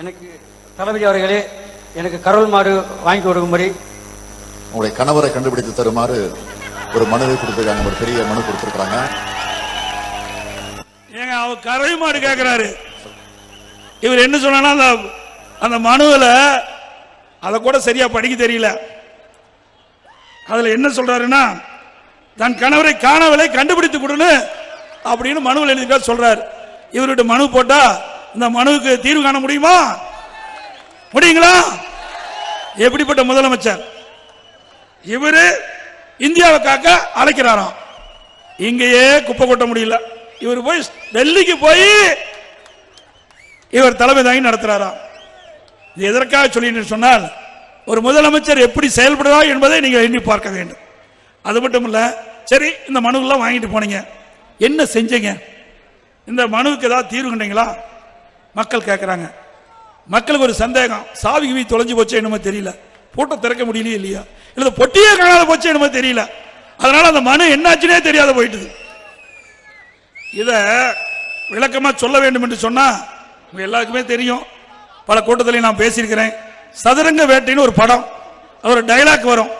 எனக்கு தளபதி அவர்களே எனக்கு கருள் மாடு வாங்கி கொடுக்கும்படி. உங்களுடைய கணவரை கண்டுபிடித்து தருமாறு ஒரு மனுவை கொடுத்திருக்காங்க. ஒரு பெரிய மனு கொடுத்திருக்காங்க ஏங்க அவர் கறவை மாடு கேட்கிறாரு இவர் என்ன சொன்னா அந்த அந்த மனுவில் அதை கூட சரியா படிக்க தெரியல. அதுல என்ன சொல்றாருன்னா தன் கணவரை காணவில்லை கண்டுபிடித்து கொடுன்னு அப்படின்னு மனுவில் எழுதிக்கா சொல்றாரு. இவர்கிட்ட மனு போட்டா இந்த மனுவுக்கு தீர்வு காண முடியுமா? முடியுங்களா? எப்படிப்பட்ட முதலமைச்சர்? இவரு இந்தியாவை காக்க அழைக்கிறாராம். இங்கேயே குப்பை கொட்ட முடியல. இவர் போய் டெல்லிக்கு போய் இவர் தலைமை தாங்கி நடத்துறாராம். இது எதற்காக சொல்லி சொன்னால் ஒரு முதலமைச்சர் எப்படி செயல்படுவார் என்பதை நீங்கள் எண்ணி பார்க்க வேண்டும். அது மட்டும் இல்ல சரி இந்த மனுவெல்லாம் வாங்கிட்டு போனீங்க. என்ன செஞ்சீங்க? இந்த மனுவுக்கு ஏதாவது தீர்வு கண்டீங்களா? மக்கள் கேட்குறாங்க மக்களுக்கு ஒரு சந்தேகம். சாவி கிவி தொலைஞ்சு போச்சே என்னமோ தெரியல. போட்டோ திறக்க முடியலையே இல்லையா? இல்லை பொட்டியே காணாத போச்சு என்னமோ தெரியல. அதனால அந்த மனு என்னாச்சுனே தெரியாத போயிட்டுது. இதை விளக்கமாக சொல்ல வேண்டும் என்று சொன்னால் உங்கள் எல்லாருக்குமே தெரியும். பல கூட்டத்திலையும் நான் பேசியிருக்கிறேன். சதுரங்க வேட்டைன்னு ஒரு படம். அவர் ஒரு டைலாக் வரும்.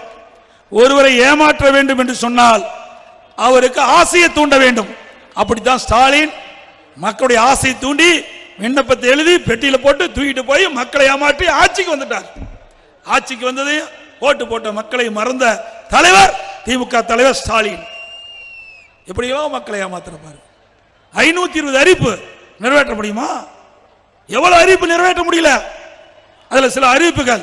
ஒருவரை ஏமாற்ற வேண்டும் என்று சொன்னால் அவருக்கு ஆசையை தூண்ட வேண்டும். அப்படித்தான் ஸ்டாலின் மக்களுடைய ஆசையை தூண்டி விண்ணப்பத்தை எழுதி பெட்டியில போட்டு தூக்கிட்டு போய் மக்களை ஏமாற்றி ஆட்சிக்கு வந்துட்டார். ஆட்சிக்கு வந்ததையும் ஓட்டு போட்ட மக்களை மறந்த தலைவர் திமுக தலைவர் ஸ்டாலின். எப்படியோ மக்களை ஏமாத்துறப்பாரு ஐநூத்தி இருபது அறிவிப்பு நிறைவேற்ற முடியுமா? எவ்வளவு அறிவிப்பு நிறைவேற்ற முடியல? அதுல சில அறிவிப்புகள்.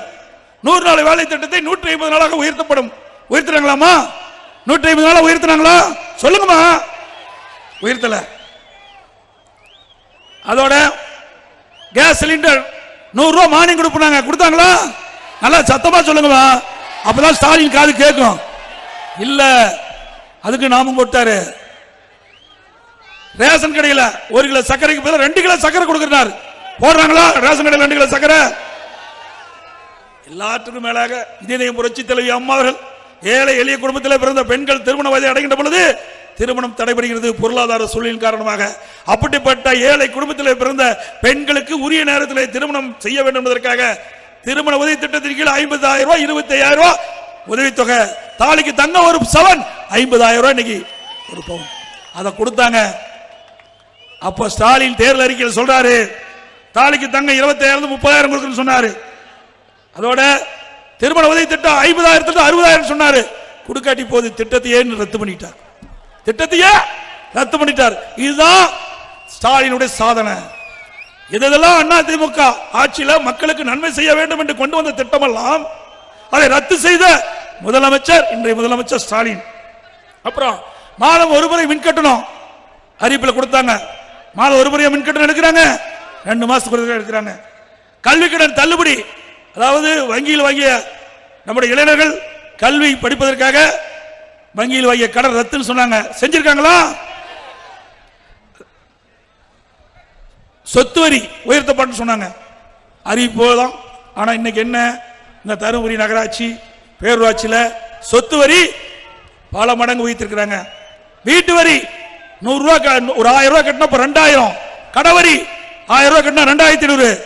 நூறு நாள் வேலை திட்டத்தை நூற்றி ஐம்பது நாளாக உயர்த்தப்படும். உயர்த்தினாங்களாமா நூற்றி ஐம்பது நாளாக உயர்த்தினாங்களா? சொல்லுங்கம்மா. உயர்த்தல. அதோட கேஸ் சிலிண்டர். நூறு ரூபாய் மானியம் கொடுப்பாங்க கொடுத்தாங்களா? நல்லா சத்தமா சொல்லுங்களா அப்பதான் ஸ்டாலின் காது கேட்கும். இல்ல அதுக்கு நாமம் போட்டாரு. ரேஷன் கடையில ஒரு கிலோ சர்க்கரைக்கு பதில் ரெண்டு கிலோ சர்க்கரை கொடுக்கிறார் போடுறாங்களா? ரேஷன் கடையில் ரெண்டு கிலோ சர்க்கரை. எல்லாத்துக்கும் மேலாக இதயம் புரட்சி தலைவி அம்மாவர்கள் ஏழை எளிய குடும்பத்தில் பிறந்த பெண்கள் திருமண வயதை அடைகின்ற பொழுது திருமணம் தடைபடுகிறது பொருளாதார சூழலின் காரணமாக. அப்படிப்பட்ட ஏழை குடும்பத்தில் பிறந்த பெண்களுக்கு உரிய நேரத்தில் திருமணம் செய்ய வேண்டும் என்பதற்காக திருமண உதவி திட்டத்தின் கீழ் ஐம்பதாயிரம் ரூபாய் இருபத்தி ஐயாயிரம் ரூபாய் உதவித்தொகை தாலிக்கு தங்க ஒரு சவன் ஐம்பதாயிரம் ரூபாய் இன்னைக்கு ஒரு பவுன் அதை கொடுத்தாங்க. அப்ப ஸ்டாலின் தேர்தல் அறிக்கையில் சொல்றாரு தாலிக்கு தங்க இருபத்தாயிரம் முப்பதாயிரம் கொடுக்கணும்னு சொன்னாரு. அதோட திருமண உதவி திட்டம் ஐம்பதாயிரத்துக்கு அறுபதாயிரம் சொன்னாரு. குடுக்காட்டி போது திட்டத்தையே ரத்து பண்ணிட்டார் திட்டத்தையே ரத்து பண்ணிட்டார். இதுதான் ஸ்டாலினுடைய சாதனை. இதெல்லாம் அண்ணா திமுக ஆட்சியில மக்களுக்கு நன்மை செய்ய வேண்டும் என்று கொண்டு வந்த திட்டமெல்லாம் அதை ரத்து செய்த முதலமைச்சர் இன்றைய முதலமைச்சர் ஸ்டாலின். அப்புறம் மாதம் ஒரு முறை மின் கட்டணம் அறிவிப்பில் கொடுத்தாங்க. மாதம் ஒரு முறையா மின் கட்டணம் எடுக்கிறாங்க. ரெண்டு மாசத்துக்கு ஒரு தடவை எடுக்கிறாங்க. கல்வி கடன் தள்ளுபடி அதாவது வங்கியில் வாங்கிய நம்முடைய இளைஞர்கள் கல்வி படிப்பதற்காக வங்கியில் வாங்கிய கடன் ரத்துன்னு சொன்னாங்க. செஞ்சிருக்காங்களா? சொத்து வரி உயர்த்தப்பட்டு சொன்னாங்க. அறிவிப்பு தான் ஆனா இன்னைக்கு என்ன? இந்த தருமபுரி நகராட்சி பேரூராட்சியில சொத்து வரி பல மடங்கு உயர்த்திருக்கிறாங்க. வீட்டு வரி நூறு ரூபாய் க- ஒரு ஆயிரம் ரூபாய் கட்டினா ரெண்டாயிரம். கடவரி ஆயிரம் ரூபாய் கட்டினா ரெண்டாயிரத்தி ஐநூறு.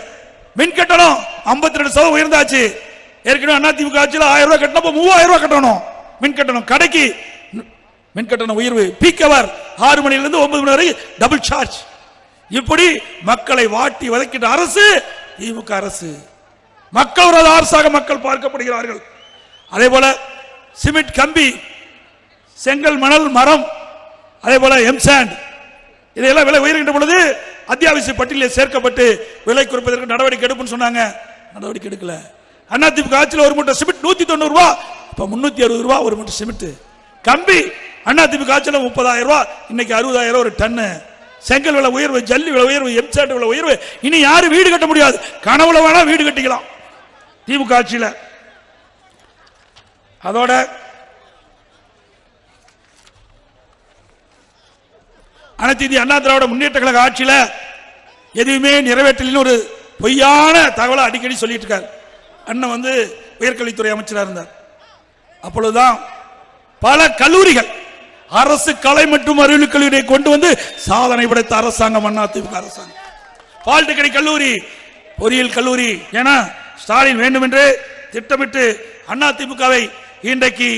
மின் கட்டணம் ஐம்பத்தி ரெண்டு சதவீதம் உயர்ந்தாச்சு. ஏற்கனவே அதிமுக ஆட்சியில் ஆயிரம் ரூபாய் கட்டினப்ப மூவாயிரம் ரூபாய் கட்டணும். மின் கட்டணம் கடைக்கு மின் கட்டணம் உயர்வு பீக் அவர் ஆறு மணிலிருந்து ஒன்பது மணி வரை டபுள் சார்ஜ் இப்படி மக்களை வாட்டி வதக்கிட்ட அரசு திமுக அரசு. மக்கள் அரசாக மக்கள் பார்க்கப்படுகிறார்கள். அதே போல சிமெண்ட் கம்பி செங்கல் மணல் மரம் அதே போல எம்சாண்ட் இதையெல்லாம் விலை உயர்கின்ற பொழுது அத்தியாவசிய பட்டியலில் சேர்க்கப்பட்டு விலை குறைப்பதற்கு நடவடிக்கை எடுப்புன்னு சொன்னாங்க. நடவடிக்கை எடுக்கல. அதிமுக ஆட்சியில் ஒரு மூட்டை சிமெண்ட் நூத்தி தொண்ணூறு ரூபாய் இப்ப முன்னூத்தி அறுபது ரூபா ஒரு மூட்டை சிமெண்ட். கம்பி அண்ணா திமுக ஆட்சியில் முப்பதாயிரம் ரூபா இன்னைக்கு அறுபதாயிரம் ஒரு டன்னு. செங்கல் விலை உயர்வு ஜல்லி விலை உயர்வு எம்சாட் விலை உயர்வு இனி யாரும் வீடு கட்ட முடியாது. கனவுல வேணா வீடு கட்டிக்கலாம். திமுக ஆட்சியில். அதோட அனைத்து இந்திய அண்ணா திராவிட முன்னேற்ற கழக ஆட்சியில் எதுவுமே நிறைவேற்றலின்னு ஒரு பொய்யான தகவலை அடிக்கடி சொல்லிட்டு இருக்கார். அண்ணன் வந்து உயர்கல்வித்துறை அமைச்சராக இருந்தார். அப்பொழுதுதான் பல கல்லூரிகள் அரசு கலை மற்றும் அறிவியல் கல்லூரியை கொண்டு வந்து சாதனை படைத்த அரசாங்கம் அண்ணா திமுக அரசாங்கம். பாலிடெக்னிக் கல்லூரி பொறியியல் கல்லூரி என ஸ்டாலின் வேண்டுமென்று திட்டமிட்டு அதிமுகவை இன்றைக்கு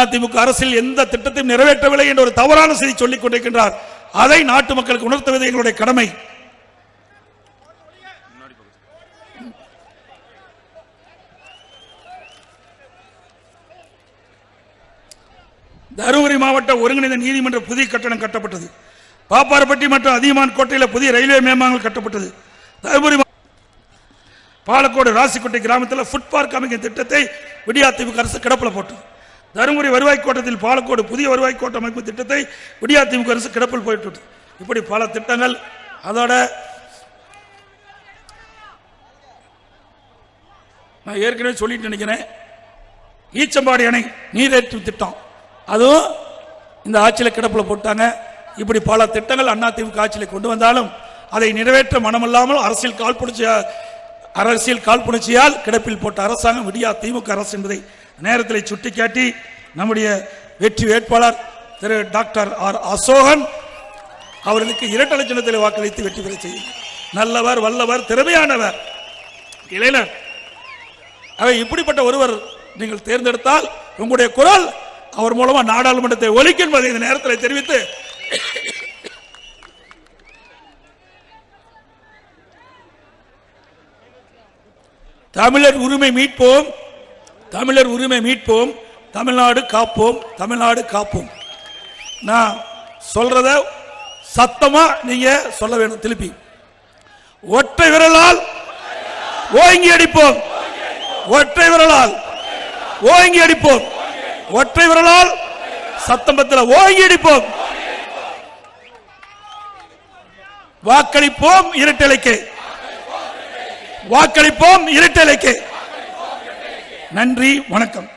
அதிமுக அரசில் எந்த திட்டத்தையும் நிறைவேற்றவில்லை என்ற ஒரு தவறான செய்தி சொல்லிக் கொண்டிருக்கின்றார். அதை நாட்டு மக்களுக்கு உணர்த்துவது எங்களுடைய கடமை. தருமபுரி மாவட்ட ஒருங்கிணைந்த நீதிமன்ற புதிய கட்டணம் கட்டப்பட்டது. பாப்பாரப்பட்டி மற்றும் அதியமான் கோட்டையில் புதிய ரயில்வே மேம்பாலங்கள் கட்டப்பட்டது. தருமபுரி மா- பாலக்கோடு ராசிக்கோட்டை கிராமத்தில் ஃபுட் பார்க் அமைக்கும் திட்டத்தை விடியா திமுக அரசு கிடப்பில் போட்டது. தருமபுரி வருவாய் கோட்டத்தில் பாலக்கோடு புதிய வருவாய் கோட்டம் அமைப்பு திட்டத்தை விடியா திமுக அரசு கிடப்பில் போயிட்டு இப்படி பல திட்டங்கள் அதோட நான் ஏற்கனவே சொல்லிட்டு நினைக்கிறேன். ஈச்சம்பாடி அணை நீரேற்று திட்டம். அதுவும் இந்த ஆட்சியில் கிடப்பில் போட்டாங்க. இப்படி பல திட்டங்கள் அதிமுக ஆட்சியில் கொண்டு வந்தாலும் அதை நிறைவேற்ற மனமில்லாமல் அரசியல் காழ்ப்புணர்ச்சி அரசியல் காழ்ப்புணர்ச்சியால் கிடப்பில் போட்ட அரசாங்கம் விடியா திமுக அரசு என்பதை நேரத்தில் சுட்டிக்காட்டி நம்முடைய வெற்றி வேட்பாளர் திரு டாக்டர் ஆர் அசோகன் அவர்களுக்கு இரட்டை சின்னத்தில் வாக்களித்து வெற்றி பெற செய்யும். நல்லவர் வல்லவர் திறமையானவர். இளைஞர். அவை இப்படிப்பட்ட ஒருவர் நீங்கள் தேர்ந்தெடுத்தால் உங்களுடைய குரல் அவர் மூலமா நாடாளுமன்றத்தை ஒலிக்கும் என்பதை இந்த நேரத்தில் தெரிவித்து தமிழர் உரிமை மீட்போம். தமிழர் உரிமை மீட்போம். தமிழ்நாடு காப்போம். தமிழ்நாடு காப்போம். நான் சொல்றத சத்தமா நீங்க சொல்ல வேணும் திருப்பி. ஒற்றை விரலால் ஓங்கி அடிப்போம். ஒற்றை விரலால் ஓங்கி அடிப்போம். ஒற்றை விரலால் சத்தம்பத்தில் ஓங்கி அடிப்போம் வாக்களிப்போம் இரட்டலைக்கு. வாக்களிப்போம் இரட்டலைக்கு. நன்றி வணக்கம்.